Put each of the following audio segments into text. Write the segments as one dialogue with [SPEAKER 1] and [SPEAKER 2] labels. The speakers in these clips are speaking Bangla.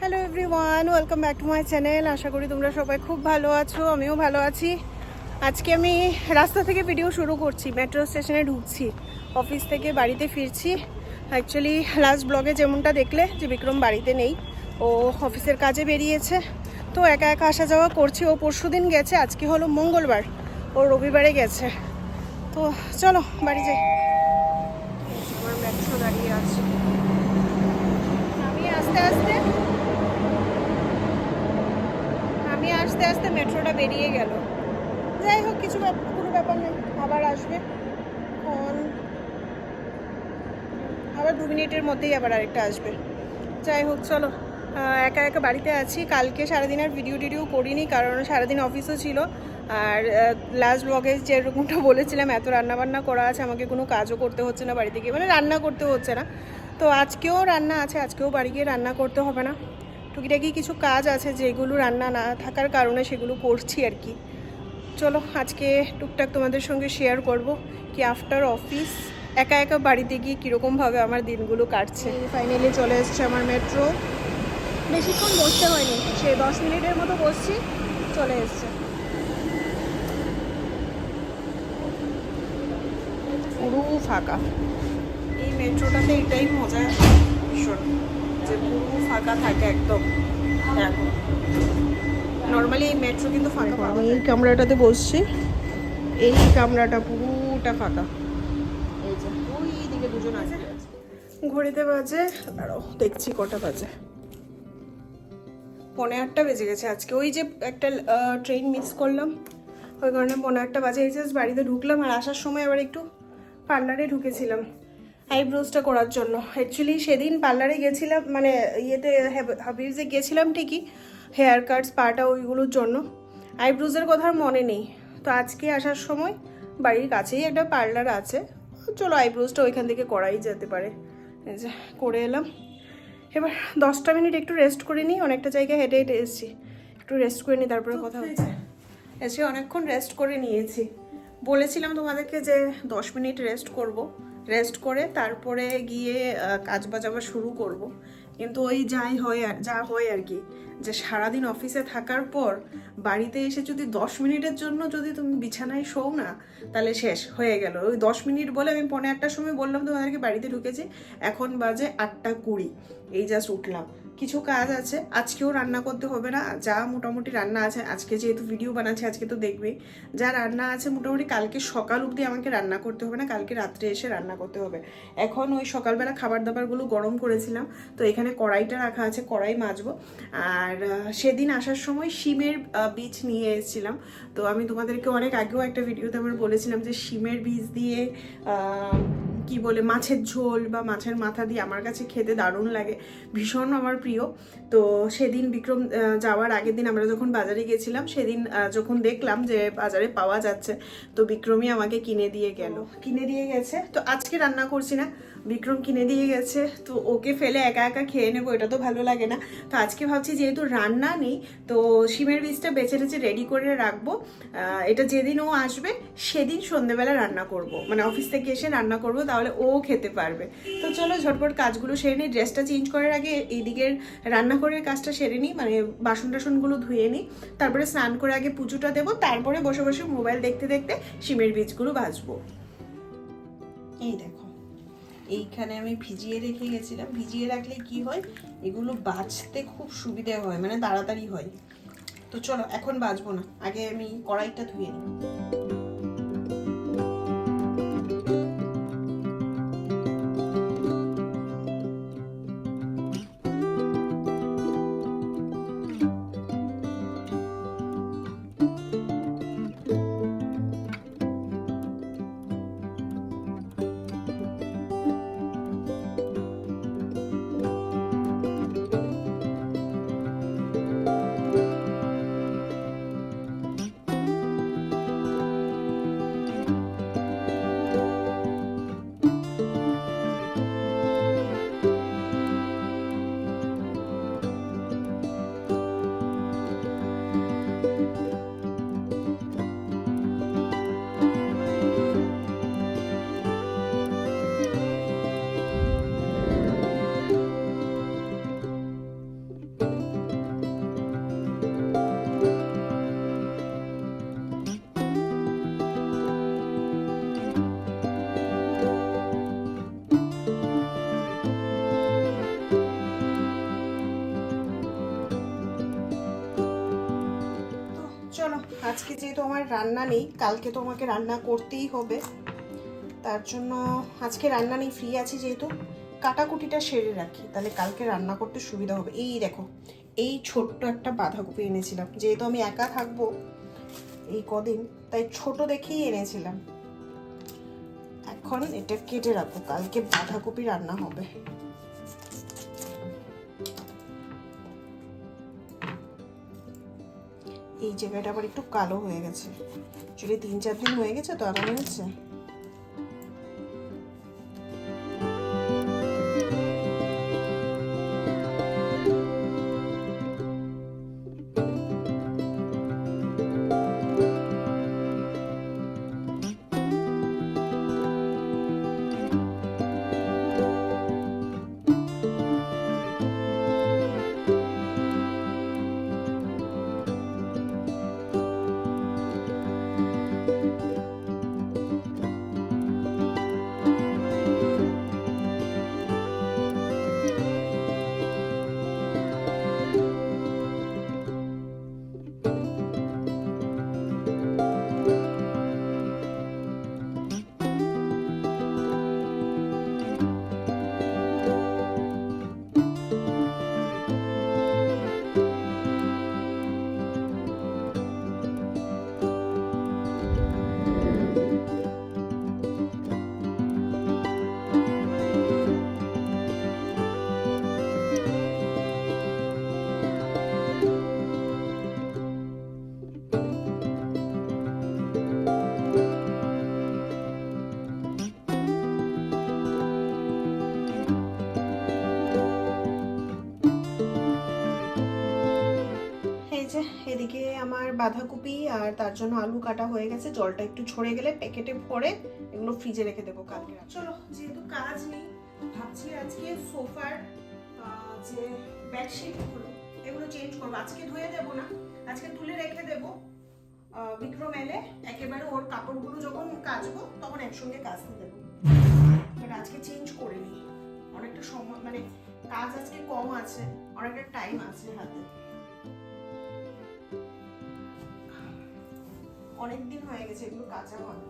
[SPEAKER 1] Hello everyone welcome back to my channel আশা করি তোমরা সবাই খুব ভালো আছো আমিও ভালো আছি। আজকে আমি রাস্তা থেকে ভিডিও শুরু করছি মেট্রো স্টেশনে ঢুকছি। অফিস থেকে বাড়িতে ফিরছি। অ্যাকচুয়ালি লাস্ট ব্লগে যেমনটা দেখলে যে বিক্রম বাড়িতে নেই ও অফিসের কাজে বেরিয়েছে। তো একা একা আসা যাওয়া করছি। ও পরশু দিন গেছে আজকে হলো মঙ্গলবার। ও রবিবারে গেছে। তো চলো বাড়ি যাই। আমার মেট্রো দাঁড়িয়ে আছে। আমি আস্তে আস্তে আমি আস্তে আস্তে মেট্রোটা বেরিয়ে গেল। যাই হোক, কিছু কোনো ব্যাপার নেই, আবার আসবে। ফোন আবার দু মিনিটের মধ্যেই আবার আরেকটা আসবে। যাই হোক, চলো একা একা বাড়িতে আছি। কালকে সারাদিন আর ভিডিও টিডিও করিনি, কারণ সারাদিন অফিসও ছিল। আর লাস্ট ব্লগে যেরকমটা বলেছিলাম, এত রান্নাবান্না করা আছে, আমাকে কোনো কাজও করতে হচ্ছে না বাড়িতে গিয়ে। মানে রান্না করতে হচ্ছে না। তো আজকেও রান্না আছে, আজকেও বাড়ি গিয়ে রান্না করতে হবে না। টুকিটাকি কিছু কাজ আছে যেগুলো রান্না না থাকার কারণে সেগুলো করছি আর কি। চলো আজকে টুকটাক তোমাদের সঙ্গে শেয়ার করব কি আফটার অফিস একা একা বাড়িতে গিয়ে কীরকমভাবে আমার দিনগুলো কাটছে। ফাইনালি চলে এসছে আমার মেট্রো বেশিক্ষণ বসতে হয়নি সেই দশ মিনিটের মতো বসছি চলে এসছে। পুরো ফাঁকা। এই মেট্রোটাতে এটাই মজা ভীষণ। যে পুরো ফাঁকা থাকে একদম। নর্মালি এই মেট্রো কিন্তু ফাঁকা আমি এই কামরাটাতে বসছি। এই কামরাটা পুরোটা ফাঁকা। এই যে ওই দিকে দুজন আছে ঘড়িতে বাজে দাঁড়াও দেখছি কটা বাজে। পৌনে আটটা বেজে গেছে আজকে। ওই যে একটা ট্রেন মিস করলাম। ওই কারণে পৌনে আটটা বাজে। জাস্ট বাড়িতে ঢুকলাম আর আসার সময় আবার একটু পার্লারে ঢুকেছিলাম। আইব্রোজটা করার জন্য। অ্যাকচুয়ালি সেদিন পার্লারে গেছিলাম মানে ইয়েতে হাবিজে গেছিলাম ঠিকই হেয়ার কাটস পাটা ওইগুলোর জন্য। আইব্রোজের কথা আর মনে নেই। তো আজকে আসার সময় বাড়ির কাছেই একটা পার্লার আছে। চলো আইব্রোজটা ওইখান থেকে করাই যেতে পারে। যে করে এলাম। এবার দশটা মিনিট একটু রেস্ট করে নিই অনেকটা জায়গায় হেঁটে হেঁটে এসেছি। একটু রেস্ট করে নিই তারপরে কথা হচ্ছে। এসে অনেকক্ষণ রেস্ট করে নিয়েছি। বলেছিলাম তোমাদেরকে যে দশ মিনিট রেস্ট করব। রেস্ট করে তারপরে গিয়ে কাজ বাজ আবার শুরু করব। কিন্তু ওই যাই হয় আর, যা হয় আর কি। যে সারাদিন অফিসে থাকার পর বাড়িতে এসে যদি দশ মিনিটের জন্য যদি তুমি বিছানায় শোও না, তাহলে শেষ, হয়ে গেল। ওই দশ মিনিট বলে আমি পনেরো একটার সময় বললাম, তোমাদেরকে বাড়িতে ঢুকেছি। এখন বাজে আটটা কুড়ি। এই জাস্ট উঠলাম। কিছু কাজ আছে, আজকেও রান্না করতে হবে না, যা মোটামুটি রান্না আছে, আজকে যেহেতু ভিডিও বানাচ্ছি, আজকে তো দেখবে। যা রান্না আছে, মোটামুটি কালকে সকাল অবধি আমাকে রান্না করতে হবে না, কালকে রাত্রে এসে রান্না করতে হবে। এখন ওই সকালবেলা খাবার দাবারগুলো গরম করেছিলাম, তো এখানে কড়াইটা রাখা আছে, কড়াই মাজবো। আর সেদিন আসার সময় শিমের বীজ নিয়ে এসেছিলাম। তো আমি তোমাদেরকে অনেক আগেও একটা ভিডিওতে আমার বলেছিলাম যে, শিমের বীজ দিয়ে কি বলে, মাছের ঝোল বা মাছের মাথা দিয়ে আমার কাছে খেতে দারুণ লাগে, ভীষণ আমার প্রিয়। তো সেদিন বিক্রম যাওয়ার আগের দিন আমরা যখন বাজারে গেছিলাম, সেদিন যখন দেখলাম যে বাজারে পাওয়া যাচ্ছে, তো বিক্রমই আমাকে কিনে দিয়ে গেল। কিনে দিয়ে গেছে, তো আজকে রান্না করছি না বিক্রম কিনে দিয়ে গেছে, তো ওকে ফেলে একা একা খেয়ে নেব, এটা তো ভালো লাগে না। তো আজকে ভাবছি যেহেতু রান্না নেই, তো শিমের বীজটা বেছে টেছে রেডি করে রাখব। এটা যেদিন ও আসবে, সেদিন সন্ধেবেলা রান্না করব। মানে অফিস থেকে এসে রান্না করব, তাহলে ও খেতে পারবে। তো চলো ঝটপট কাজগুলো সেরে নিই ড্রেসটা চেঞ্জ করার আগে এইদিকের করে কাজটা সেরে নিই মানে বাসন টাসনগুলো ধুয়ে নিই। তারপরে স্নান করে আগে পুজোটা দেবো, তারপরে বসে বসে মোবাইল দেখতে দেখতে শিমের বীজগুলো ভাজবো। এই দেখো। এইখানে আমি ভিজিয়ে রেখে গেছিলাম। ভিজিয়ে রাখলে কি হয়? এগুলো বাঁচতে খুব সুবিধে হয় মানে তাড়াতাড়ি হয়। তো চলো, এখন বাঁচবো না। আগে আমি কড়াইটা ধুয়ে নিই। আজকে যেহেতু আমার রান্না নেই, কালকে তো আমাকে রান্না করতেই হবে। তার জন্য আজকে রান্না নেই, ফ্রি আছি যেহেতু। কাটাকুটিটা সেরে রাখি, তাহলে কালকে রান্না করতে সুবিধা হবে। এই দেখো, এই ছোট্ট একটা বাঁধাকপি এনেছিলাম। যেহেতু আমি একা থাকব এই কদিন, তাই ছোট দেখেই এনেছিলাম। এখন এটা কেটে রাখব, কালকে বাঁধাকপি রান্না হবে। এই জায়গাটা আবার একটু কালো হয়ে গেছে। চুলে তিন, চার দিন হয়ে গেছে তো আবার হচ্ছে এদিকে আমার বাঁধাকপি আর তার জন্য আলু কাটা হয়ে গেছে। জলটা একটু ঝরে গেলে প্যাকেটে ভরে এগুলো ফ্রিজে রেখে দেবো কালকে চলো, যেহেতু কাজ নেই, ভাবছি আজকে সোফার যে বেডশিটগুলো, এগুলো চেঞ্জ করব। আজকে ধুয়ে দেবো না, আজকে তুলে রেখে দেবো। বিক্রম এলে একেবারে ওর কাপড়গুলো যখন কাচবো, তখন একসঙ্গে কাচতে দেবো। বাট আজকে চেঞ্জ করে নিই অনেকটা সময় মানে কাজ আজকে কম আছে, অনেকটা টাইম আছে হাতে। অনেক দিন হয়ে গেছে, এগুলো কাঁচা হয়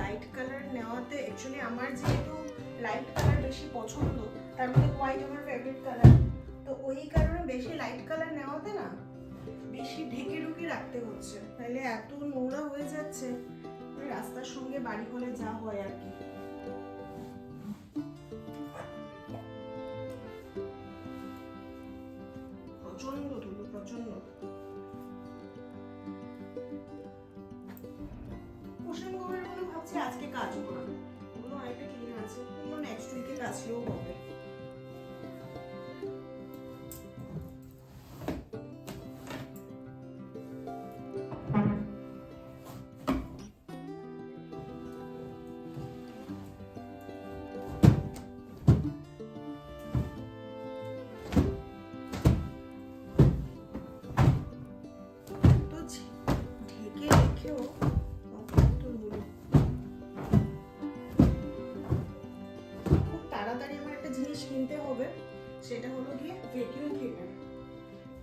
[SPEAKER 1] লাইট কালার নেওয়াতে অ্যাকচুয়ালি আমার যেহেতু লাইট কালার বেশি পছন্দ, তার মধ্যে হোয়াইট আমার ফেভারিট কালার তো ওই কারণে বেশি লাইট কালার নেওয়াতে না বেশি ঢেকে ঢুকে রাখতে হচ্ছে। তাহলে এত নোংরা হয়ে যাচ্ছে রাস্তার সঙ্গে বাড়ি হলে যা হয় আর কি। নেক্সট উইকে সেটা হলো গিয়ে ভ্যাকিউম ক্লিনার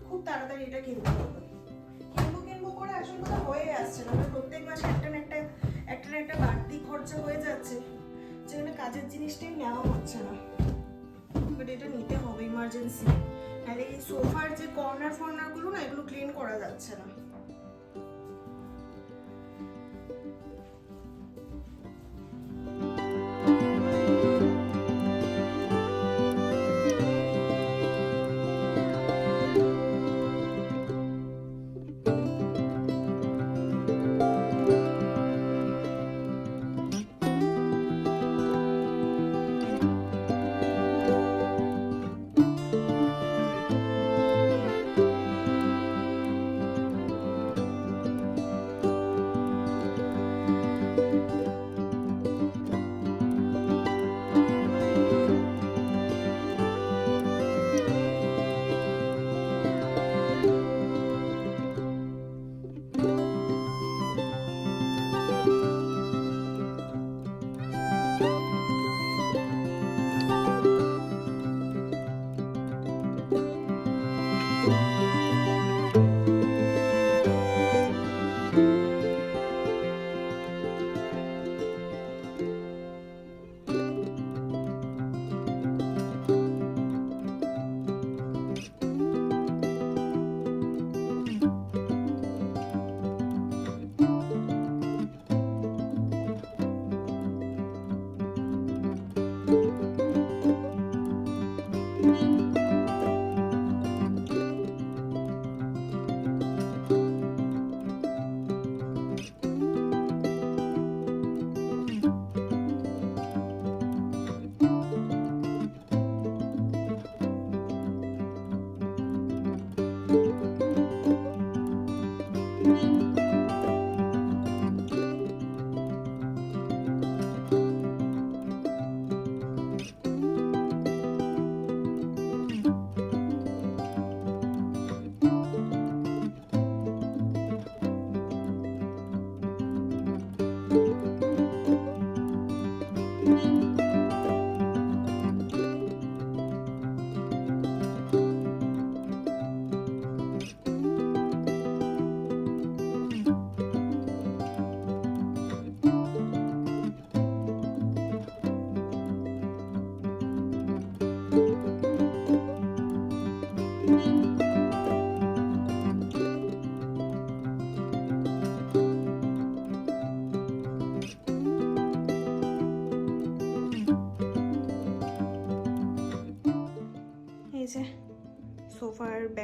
[SPEAKER 1] খুব তাড়াতাড়ি এটা কিনতে হবে। কিনবো কিনবো করে আসল কথা হয়ে আসছে না। প্রত্যেক মাসে একটা না একটা একটা না একটা বাড়তি খরচা হয়ে যাচ্ছে। যেখানে কাজের জিনিসটাই নেওয়া হচ্ছে না। বাট এটা নিতে হবে ইমার্জেন্সি নাহলে এই সোফার যে কর্নার ফর্নারগুলো না, এগুলো ক্লিন করা যাচ্ছে না।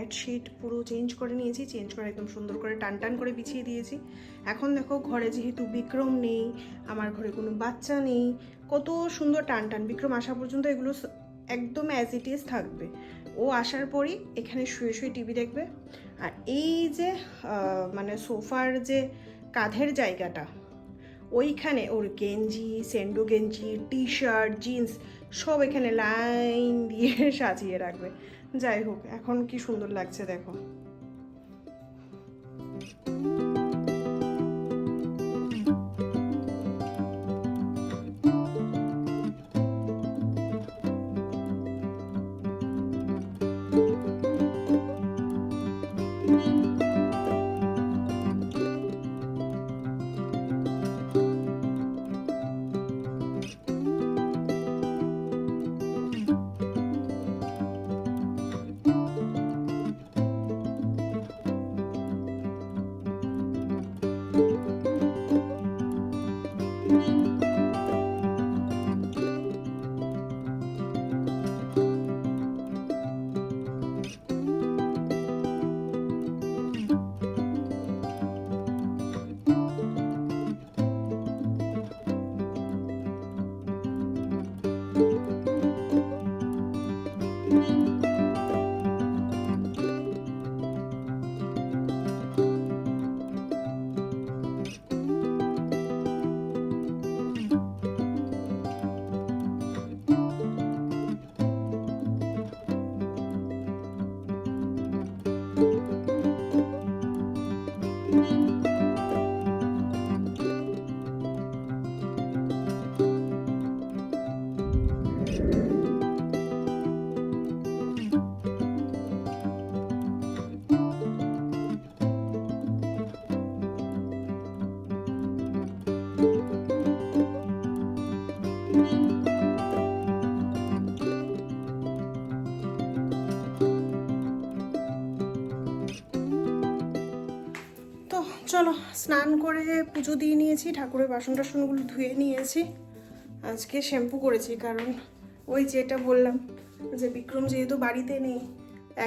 [SPEAKER 1] বেডশিট পুরো চেঞ্জ করে নিয়েছি চেঞ্জ করে একদম সুন্দর করে টান টান করে বিছিয়ে দিয়েছি। এখন দেখো ঘরে যেহেতু বিক্রম নেই, আমার ঘরে কোনো বাচ্চা নেই, কত সুন্দর টান টান। বিক্রম আসা পর্যন্ত এগুলো একদম অ্যাজ ইট ইজ থাকবে। ও আসার পরই এখানে শুয়ে শুয়ে টিভি দেখবে। আর এই যে মানে সোফার যে কাঁধের জায়গাটা, ওইখানে ওর গেঞ্জি, সেন্ডো গেঞ্জি টি শার্ট জিন্স সব এখানে লাইন দিয়ে সাজিয়ে রাখবে। যাই হোক এখন কি সুন্দর লাগছে দেখো। চলো, স্নান করে পুজো দিয়ে নিয়েছি, ঠাকুরের বাসন টাসনগুলো ধুয়ে নিয়েছি। আজকে শ্যাম্পু করেছি, কারণ ওই যেটা বললাম যে বিক্রম যেহেতু বাড়িতে নেই,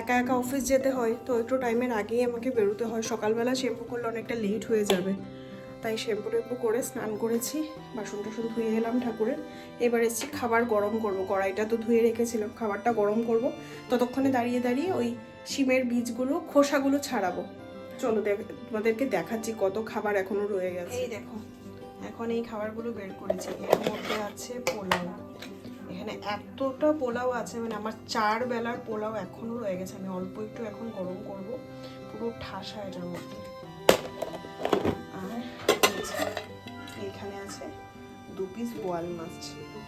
[SPEAKER 1] একা একা অফিস যেতে হয়, তো একটু টাইমের আগেই আমাকে বেরোতে হয়। সকালবেলা শ্যাম্পু করলে অনেকটা লেট হয়ে যাবে, তাই শ্যাম্পু টেম্পু করে স্নান করেছি বাসন টাসন ধুয়ে এলাম ঠাকুরের। এবার এসেছি খাবার গরম করব, কড়াইটা তো ধুয়ে রেখেছিলাম, খাবারটা গরম করব। ততক্ষণে দাঁড়িয়ে দাঁড়িয়ে ওই শিমের বীজগুলো, খোসাগুলো ছাড়াবো। চলো তোমাদেরকে দেখাচ্ছি কত খাবার এখনও রয়ে গেছে। এই দেখো, এখন এই খাবারগুলো বের করেছি। এর মধ্যে আছে পোলাও। এখানে এতটা পোলাও আছে মানে আমার চার বেলার পোলাও এখনও রয়ে গেছে। আমি অল্প একটু এখন গরম করব। পুরো ঠাসা এটার মধ্যে। আর এইখানে আছে দু পিস বোয়াল মাছ।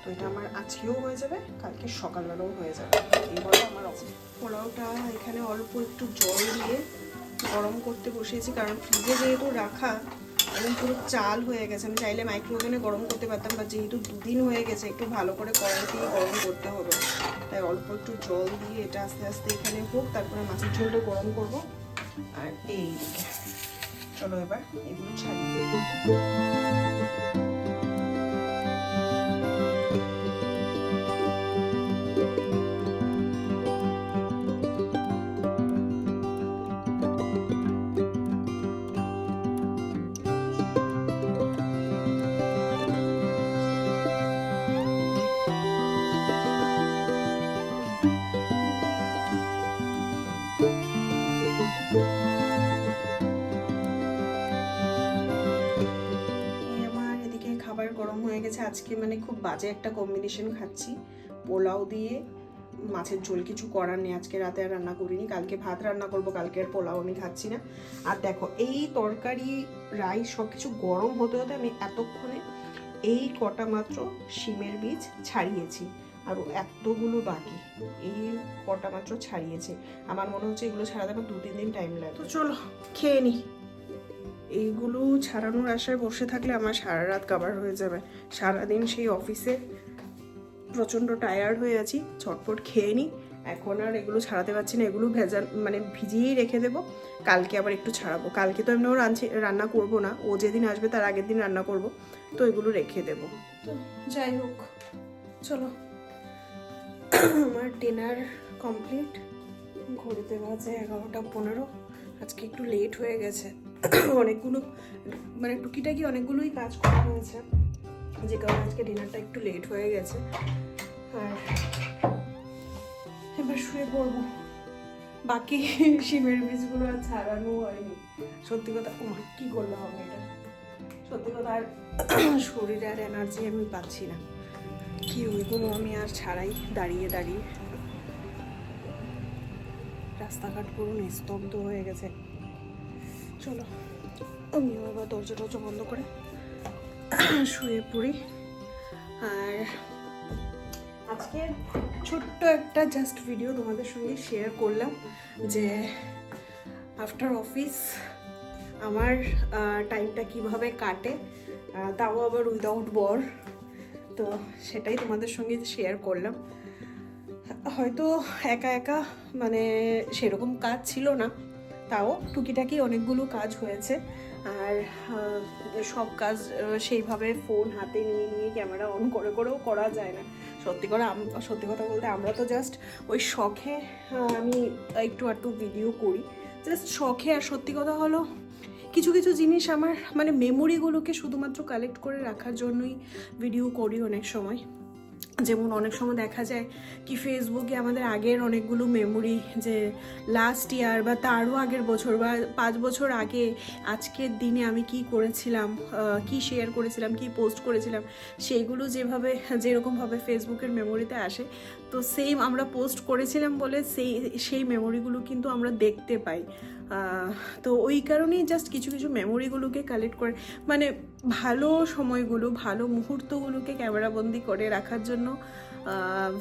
[SPEAKER 1] তো এটা আমার আজকেও হয়ে যাবে, কালকে সকালবেলাও হয়ে যাবে। এইবার আমার পোলাওটা এখানে অল্প একটু জল দিয়ে গরম করতে বসিয়েছি, কারণ ফ্রিজে যেহেতু রাখা, একদম পুরো চাল হয়ে গেছে। আমি চাইলে মাইক্রোওভেনে গরম করতে পারতাম বা যেহেতু দুদিন হয়ে গেছে, একটু ভালো করে কড়াই দিয়ে গরম করতে হবে। তাই অল্প একটু জল দিয়ে এটা আস্তে আস্তে এখানে হোক, তারপরে মাছের ঝোলটা গরম করব। আর এই চলো এবার এগুলো ছাড়িয়ে হয়ে গেছে আজকে মানে খুব বাজে একটা কম্বিনেশন খাচ্ছি। পোলাও দিয়ে মাছের ঝোল কিছু করার নেই। আজকে রাতে আর রান্না করিনি। কালকে ভাত রান্না করব, কালকে আর পোলাও আমি খাচ্ছি না। আর দেখো, এই তরকারি, রাইস সব কিছু গরম হতে হতে আমি এতক্ষণে এই কটা মাত্র শিমের বীজ ছাড়িয়েছি। আর এতগুলো বাকি, এই কটা মাত্র ছাড়িয়েছে। আমার মনে হচ্ছে এগুলো ছাড়াতে আমার দু তিন দিন টাইম লাগে। তো চলো, খেয়ে নিই এইগুলো ছাড়ানোর আশায় বসে থাকলে আমার সারা রাত কাবার হয়ে যাবে। সারাদিন সেই অফিসে প্রচণ্ড টায়ার্ড হয়ে আছি ছটফট খেয়ে নিই এখন আর এগুলো ছাড়াতে পারছি না, এগুলো ভেজা মানে ভিজিয়েই রেখে দেবো। কালকে আবার একটু ছাড়াবো। কালকে তো এমনিও রাঁধছি, রান্না করব না। ও যেদিন আসবে তার আগের দিন রান্না করব। তো এগুলো রেখে দেবো। তো যাই হোক, চলো। আমার ডিনার কমপ্লিট ঘড়িতে বাজে এগারোটা পনেরো। আজকে একটু লেট হয়ে গেছে। অনেকগুলো মানে টুকিটাকি অনেকগুলোই কাজ করা হয়েছে। যে কারণে আজকে ডিনারটা একটু লেট হয়ে গেছে। আর এবার শুয়ে পড়ব। বাকি শিমের বীজগুলো আর ছাড়ানো হয়নি। সত্যি কথা ও কি করলে হবে এটা? সত্যি কথা, আর শরীরে আর এনার্জি আমি পাচ্ছি না। কি ওইগুলো আমি আর ছাড়াই দাঁড়িয়ে দাঁড়িয়ে। রাস্তাঘাট পুরো নিস্তব্ধ হয়ে গেছে। চলো। আমিও আবার দরজা টরজা বন্ধ করে শুয়ে পড়ি। আর আজকে ছোট্ট একটা জাস্ট ভিডিও তোমাদের সঙ্গে শেয়ার করলাম যে আফটার অফিস আমার টাইমটা কীভাবে কাটে তাও আবার উইদাউট বর। তো সেটাই তোমাদের সঙ্গে শেয়ার করলাম। হয়তো একা একা মানে সেরকম কাজ ছিল না। তাও টুকিটাকি অনেকগুলো কাজ হয়েছে। আর সব কাজ সেইভাবে ফোন হাতে নিয়ে নিয়ে ক্যামেরা অন করে, করেও করা যায় না। সত্যি করে সত্যি কথা বলতে আমরা তো জাস্ট ওই শখে আমি একটু একটু ভিডিও করি। জাস্ট শখে আর সত্যি কথা হলো, কিছু কিছু জিনিস আমার মানে মেমোরিগুলোকে শুধুমাত্র কালেক্ট করে রাখার জন্যই ভিডিও করি অনেক সময়। যেমন অনেক সময় দেখা যায় কি ফেসবুকে আমাদের আগের অনেকগুলো মেমোরি যে লাস্ট ইয়ার বা তারও আগের বছর বা পাঁচ বছর আগে আজকের দিনে আমি কি করেছিলাম কি শেয়ার করেছিলাম, কি পোস্ট করেছিলাম, সেইগুলো যেভাবে যেরকমভাবে ফেসবুকের মেমোরিতে আসে, তো সেম আমরা পোস্ট করেছিলাম বলে সেই সেই মেমোরিগুলো কিন্তু আমরা দেখতে পাই। তো ওই কারণেই জাস্ট কিছু কিছু মেমোরিগুলোকে কালেক্ট করে। মানে ভালো সময়গুলো, ভালো মুহূর্তগুলোকে ক্যামেরাবন্দি করে রাখার জন্য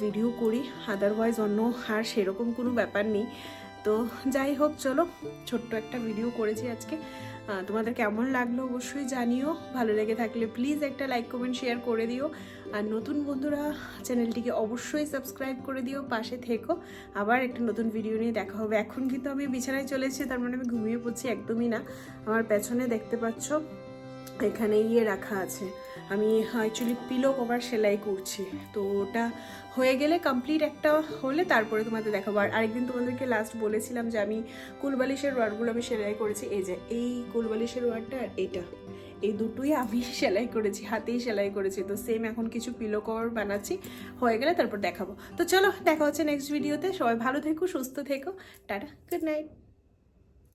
[SPEAKER 1] ভিডিও করি। আদারওয়াইজ অন্য আর সেরকম কোনো ব্যাপার নেই। তো যাই হোক, চলো, ছোট্ট একটা ভিডিও করেছি আজকে। তোমাদের কেমন লাগল অবশ্যই জানিও। ভালো লেগে থাকলে প্লিজ একটা লাইক কমেন্ট শেয়ার করে দিও। আর নতুন বন্ধুরা চ্যানেলটিকে অবশ্যই সাবস্ক্রাইব করে দিও, পাশে থেকো। আবার একটা নতুন ভিডিও নিয়ে দেখা হবে। এখন কিন্তু আমি বিছানায় চলেছি তার মানে আমি ঘুমিয়ে পড়ছি একদমই না। আমার পেছনে দেখতে পাচ্ছ এখানে ইয়ে রাখা আছে। আমি অ্যাকচুয়ালি পিলো কভার সেলাই করছি। তো ওটা হয়ে গেলে কমপ্লিট একটা হলে তারপরে তোমাদের দেখাবো। আর আরেকদিন তোমাদেরকে লাস্ট বলেছিলাম যে আমি কুলবালিশের ওয়ার্ডগুলো আমি সেলাই করেছি। এই যে, এই কুলবালিশের ওয়ার্ডটা আর এটা। এই দুটোই আমি সেলাই করেছি, হাতেই সেলাই করেছি। তো সেম এখন কিছু পিলো কভার বানাচ্ছি। হয়ে গেলে তারপর দেখাবো। তো চলো, দেখা হচ্ছে নেক্সট ভিডিওতে সবাই ভালো থেকো, সুস্থ থেকো। Tata good night